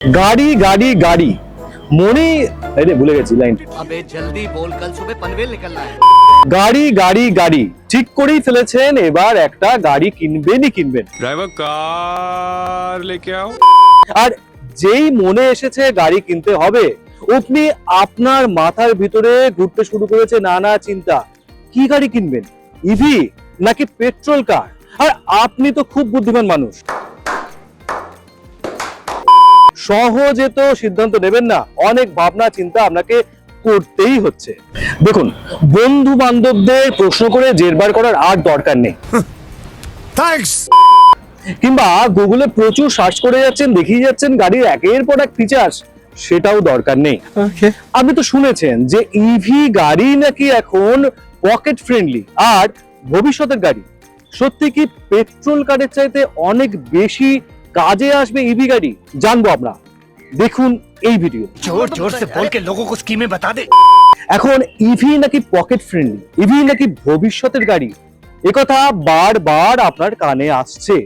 গাড়ি গাড়ি গাড়ি। মনি আরে ভুলে গেছি লাইন আবে জলদি বল কাল সুবে পনভেল নিকলনা গাড়ি গাড়ি গাড়ি। ঠিক করেই ফেলেছেন এবার একটা গাড়ি কিনবেনই কিনবেন। ড্রাইভার কার লেকে আও? আর যেই মনে এসেছে গাড়ি কিনতে হবে অমনি আপনার মাথার ভিতরে ঘুরতে শুরু করেছে নানা চিন্তা। কি গাড়ি কিনবেন? ইভি নাকি পেট্রোল কার আর আপনি তো খুব বুদ্ধিমান মানুষ। সহজে তো সিদ্ধান্ত নেবেন না। অনেক ভাবনা চিন্তা আপনাকে করতেই হচ্ছে। দেখুন বন্ধু বান্ধবদের প্রশ্ন করে জেরবার করার আর দরকার নেই। কিংবা গুগলে প্রচুর সার্চ করে যাচ্ছেন দেখিয়ে যাচ্ছেন গাড়ির একের পর এক ফিচার্স সেটাও দরকার নেই। আপনি তো শুনেছেন যে ইভি গাড়ি নাকি এখন পকেট ফ্রেন্ডলি আর ভবিষ্যতের গাড়ি। সত্যি কি পেট্রোল কারের চাইতে অনেক বেশি কাজে আসবে ইভি গাড়ি জানব আমরা। দেখুন এই ভিডিও জোর জোর সে বল কে লোগো কো স্কিমে বাতা দে। এখন ইভি নাকি পকেট ফ্রেন্ডলি ইভি নাকি ভবিষ্যতের গাড়ি? একথা বারবার আপনার কানে আসছে।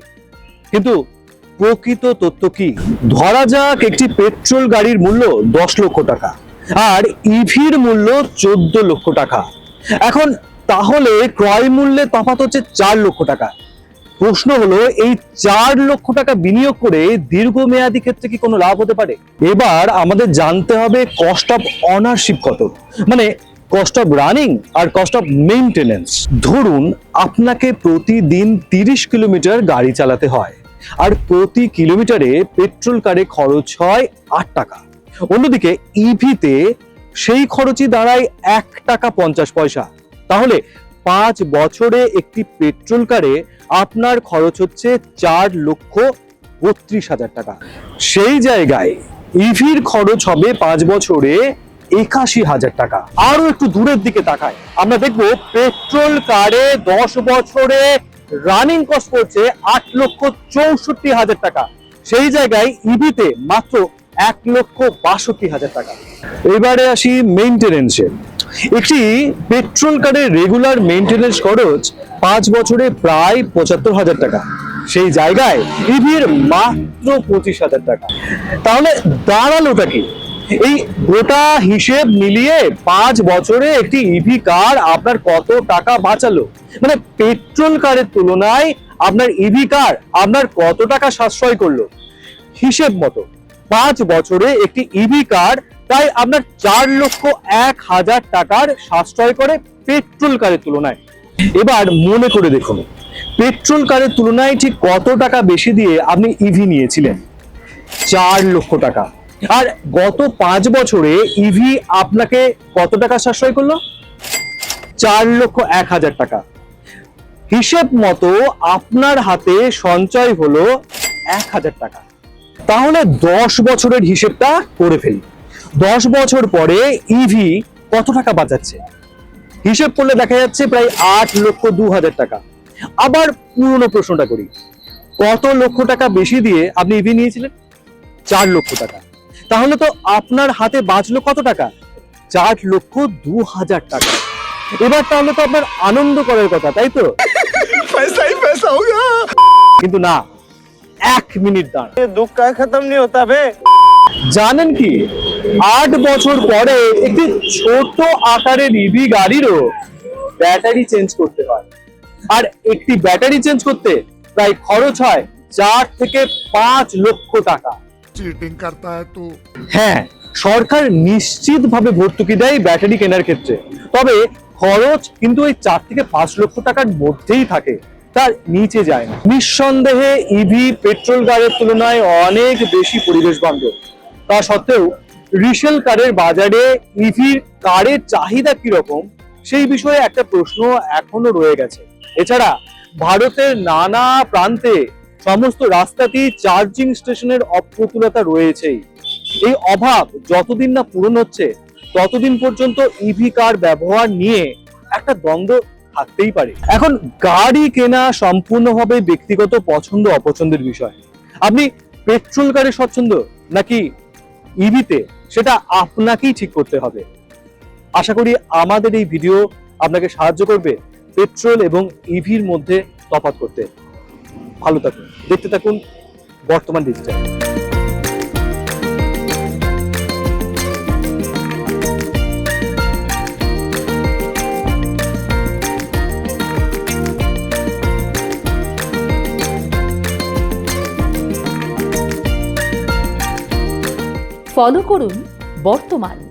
কিন্তু প্রকৃত তথ্য কি? ধরা যাক একটি পেট্রোল গাড়ির মূল্য দশ লক্ষ টাকা আর ইভির মূল্য চোদ্দ লক্ষ টাকা। এখন তাহলে ক্রয় মূল্যে তফাত হচ্ছে চার লক্ষ টাকা। প্রশ্ন হলো, এই চার লক্ষ টাকা বিনিয়োগ করে দীর্ঘমেয়াদী ক্ষেত্রে কি কোনো লাভ হতে পারে? এবার আমাদের জানতে হবে কস্ট অফ অনারশিপ কত। মানে কস্ট অফ রানিং আর কস্ট অফ মেইনটেনেন্স ধরুন, আপনাকে প্রতিদিন তিরিশ কিলোমিটার গাড়ি চালাতে হয়, আর প্রতি কিলোমিটারে পেট্রোল কারে খরচ হয় আট টাকা। অন্যদিকে ইভিতে সেই খরচই দাঁড়ায় এক টাকা পঞ্চাশ পয়সা। তাহলে পাঁচ বছরে একটি পেট্রোল কারে আপনার খরচ হচ্ছে চার লক্ষ বত্রিশ হাজার টাকা। সেই জায়গায় ইভির খরচ হবে পাঁচ বছরে একাশি হাজার টাকা। আরও একটু দূরের দিকে তাকায়। আমরা দেখব পেট্রোল কারে দশ বছরে রানিং কস্ট করছে আট লক্ষ চৌষট্টি হাজার টাকা। সেই জায়গায় ইভিতে মাত্র এক লক্ষ বাষট্টি হাজার টাকা। এবারে আসি মেইনটেনেন্সে একটি পেট্রোল কারের রেগুলার মেইনটেনেন্স খরচ পাঁচ বছরে প্রায় পঁচাত্তর হাজার টাকা। সেই জায়গায় ইভির মাত্র পঁচিশ হাজার টাকা। তাহলে দাঁড়ালোটা কি? এই গোটা হিসেব মিলিয়ে পাঁচ বছরে একটি ইভি কার আপনার কত টাকা বাঁচালো? মানে পেট্রোল কারের তুলনায় আপনার ইভি কার আপনার কত টাকা সাশ্রয় করল? হিসেব মতো, পাঁচ বছরে একটি ইভি কার তাই আপনার চার লক্ষ এক হাজার টাকার সাশ্রয় করে পেট্রোল কারের তুলনায়। এবার মনে করে দেখুন, পেট্রোল কারের তুলনায় ঠিক কত টাকা বেশি দিয়ে আপনি ইভি নিয়েছিলেন? চার লক্ষ টাকা। আর গত পাঁচ বছরে ইভি আপনাকে কত টাকা সাশ্রয় করল? চার লক্ষ এক হাজার টাকা। হিসেব মতো আপনার হাতে সঞ্চয় হলো এক হাজার টাকা। তাহলে দশ বছরের হিসেবটা করে ফেলি। দশ বছর পরে ইভি কত টাকা বাঁচাচ্ছে? হিসেব করলে দেখা যাচ্ছে প্রায় আট লক্ষ দু হাজার টাকা। আবার পুরনো প্রশ্নটা করি। কত লক্ষ টাকা বেশি দিয়ে আপনি ইভি নিয়েছিলেন? চার লক্ষ টাকা। তাহলে তো আপনার হাতে বাঁচলো কত টাকা? চার লক্ষ দু হাজার টাকা। এবার তাহলে তো আপনার আনন্দ করার কথা তাই তো? কিন্তু না এক মিনিট দাঁড় দুঃখ খতম নিয়ে হতে জানেন কি? আট বছর পরে একটি ছোট আকারের ইভি গাড়িরও ব্যাটারি চেঞ্জ করতে হয়। আর একটি ব্যাটারি চেঞ্জ করতে প্রায় খরচ হয় চার থেকে পাঁচ লক্ষ টাকা। হ্যাঁ সরকার ভর্তুকি দেয় ব্যাটারি কেনার ক্ষেত্রে। তবে খরচ কিন্তু ওই চার থেকে পাঁচ লক্ষ টাকার মধ্যেই থাকে তার নিচে যায় না। নিঃসন্দেহে ইভি পেট্রোল গাড়ির তুলনায় অনেক বেশি পরিবেশ বান্ধব। তা সত্ত্বেও রিসেল কারের বাজারে ইভির কারের চাহিদা কীরকম, সেই বিষয়ে একটা প্রশ্ন এখনও রয়ে গেছে। এছাড়া ভারতের নানা প্রান্তে সমস্ত রাস্তাতেই চার্জিং স্টেশনের অপ্রতুলতা রয়েছেই। এই অভাব যতদিন না পূরণ হচ্ছে, ততদিন পর্যন্ত ইভি কার ব্যবহার নিয়ে একটা দ্বন্দ্ব থাকতেই পারে। এখন গাড়ি কেনা সম্পূর্ণভাবে ব্যক্তিগত পছন্দ, অপছন্দের বিষয়। আপনি পেট্রোল কারে স্বচ্ছন্দ নাকি ইভিতে সেটা আপনাকেই ঠিক করতে হবে। আশা করি আমাদের এই ভিডিও আপনাকে সাহায্য করবে পেট্রোল এবং ইভির মধ্যে তফাৎ করতে। ভালো থাকুন, দেখতে থাকুন বর্তমান ডিজিটাল ফলো করুন বর্তমান